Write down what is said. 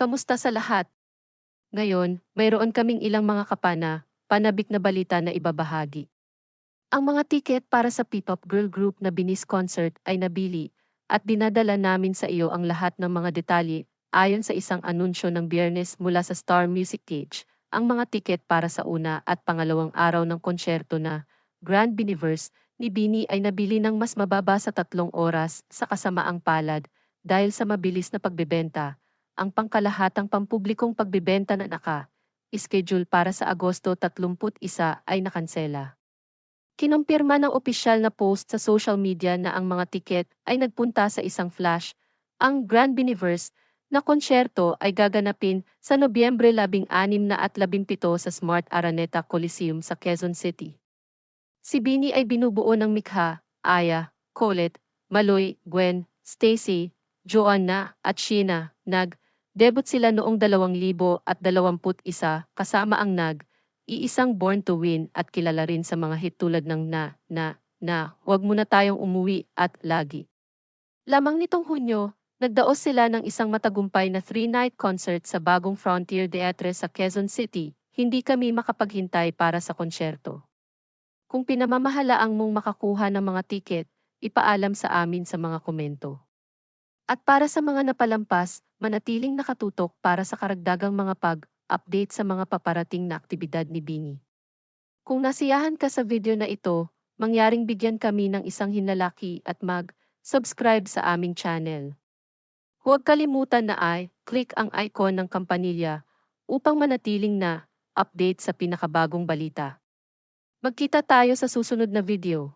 kamusta sa lahat? Ngayon, mayroon kaming ilang mga kapana, panabik na balita na ibabahagi. Ang mga tiket para sa P-pop girl group na Binis concert ay nabili at dinadala namin sa iyo ang lahat ng mga detalye ayon sa isang anunsyo ng biyernes mula sa Star Music Cage. Ang mga tiket para sa una at pangalawang araw ng konsyerto na Grand Biniverse ni Bini ay nabili ng mas mababa sa tatlong oras sa kasamaang palad dahil sa mabilis na pagbebenta, ang pangkalahatang pampublikong pagbebenta na naka, schedule para sa Agosto 31 ay nakansela. Kinumpirma ng opisyal na post sa social media na ang mga tiket ay nagpunta sa isang flash, ang Grand Biniverse, na konsyerto ay gaganapin sa Nobyembre 16 na at 17 sa Smart Araneta Coliseum sa Quezon City. Si Bini ay binubuo ng Mikha, Aya, Colette, Maloy, Gwen, Stacy, Joanna at Sheena, nag-debut sila noong 2021 kasama ang nag, iisang Born to Win at kilala rin sa mga hit tulad ng Na, Na, Na, Huwag Muna Tayong Umuwi at Lagi. Lamang nitong Hunyo, nagdaos sila ng isang matagumpay na three-night concert sa bagong Frontier Theatre sa Quezon City, hindi kami makapaghintay para sa konsyerto. Kung pinamamahalaang mong makakuha ng mga tiket, ipaalam sa amin sa mga komento. At para sa mga napalampas, manatiling nakatutok para sa karagdagang mga pag-update sa mga paparating na aktibidad ni Bini. Kung nasiyahan ka sa video na ito, mangyaring bigyan kami ng isang hinlalaki at mag-subscribe sa aming channel. Huwag kalimutan na ay click ang icon ng kampanilya upang manatiling na update sa pinakabagong balita. Magkita tayo sa susunod na video.